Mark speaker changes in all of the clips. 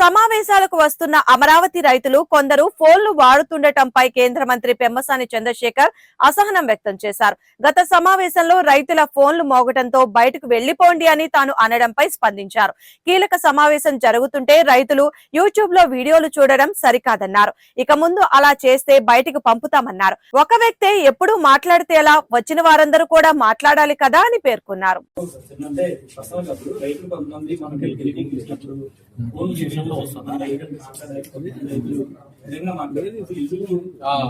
Speaker 1: సమావేశాలకు వస్తున్న అమరావతి రైతులు కొందరు ఫోన్లు వాడుతుండటంపై కేంద్ర మంత్రి పెమ్మసాని చంద్రశేఖర్ అసహనం వ్యక్తం చేశారు. గత సమావేశంలో రైతుల ఫోన్లు మోగటంతో బయటకు వెళ్ళిపోండి అని తాను అనడంపై స్పందించారు. కీలక సమావేశం జరుగుతుంటే రైతులు యూట్యూబ్లో వీడియోలు చూడడం సరికాదన్నారు. ఇక ముందు అలా చేస్తే బయటకు పంపుతామన్నారు. ఒక వ్యక్తే ఎప్పుడు మాట్లాడితే ఎలా? వచ్చిన వారందరూ కూడా మాట్లాడాలి కదా అని పేర్కొన్నారు.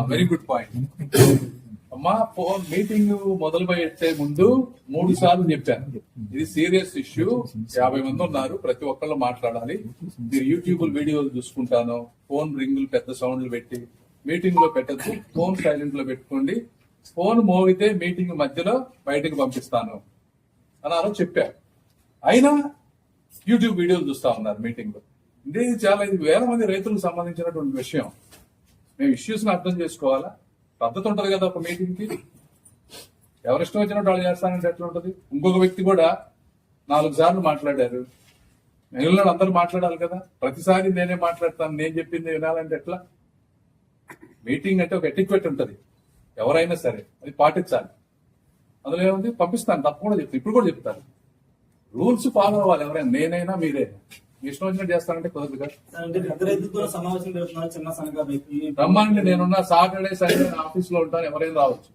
Speaker 2: వెరీ గుడ్ పాయింట్ అమ్మా ఫోన్ మీటింగ్ మొదలు పెట్టే ముందు మూడు సార్లు చెప్పాను. ఇది సీరియస్ ఇష్యూ యాభై మంది ఉన్నారు. ప్రతి ఒక్కళ్ళు మాట్లాడాలి. మీరు యూట్యూబ్ వీడియోలు చూసుకుంటాను. ఫోన్ రింగులు పెద్ద సౌండ్లు పెట్టి మీటింగ్లో పెట్టద్దు. ఫోన్ సైలెంట్లో పెట్టుకోండి. ఫోన్ మోగితే మీటింగ్ మధ్యలో బయటకు పంపిస్తాను. అని చెప్పారు. అయినా యూట్యూబ్ వీడియోలు చూస్తా ఉన్నారు మీటింగ్లో. అంటే ఇది చాలా ఇది వేల మంది రైతులకు సంబంధించినటువంటి విషయం. మేము ఇష్యూస్ని అర్థం చేసుకోవాలా? పద్ధతి ఉంటుంది కదా ఒక మీటింగ్కి. ఎవరు ఎవరిష్టం వచ్చినట్టు వాళ్ళు చేస్తానంటే ఎట్లా ఉంటుంది. ఇంకొక వ్యక్తి కూడా నాలుగు సార్లు మాట్లాడారు. మిగిలిన అందరూ మాట్లాడాలి కదా. ప్రతిసారి నేనే మాట్లాడతాను నేను చెప్పింది వినాలంటే ఎట్లా? మీటింగ్ అంటే ఒక ఎటిక్వెట్ ఉంటుంది. ఎవరైనా సరే అది పాటించాలి. అందులో ఏముంది? పంపిస్తాను తప్పకుండా చెప్తాను. ఇప్పుడు కూడా చెప్తాను. రూల్స్ ఫాలో అవ్వాలి ఎవరైనా. నేనైనా మీరైనా. ఇష్టం వచ్చినట్టు చేస్తానంటే కుదరదు కదా
Speaker 3: అంటే పెద్ద రైతులతో సమావేశం జరుగుతున్నారు చిన్న సన్నగా రైతు
Speaker 2: రమ్మండి నేనున్న సాటర్డే సండే ఆఫీస్లో ఉంటాను ఎవరైనా రావచ్చు.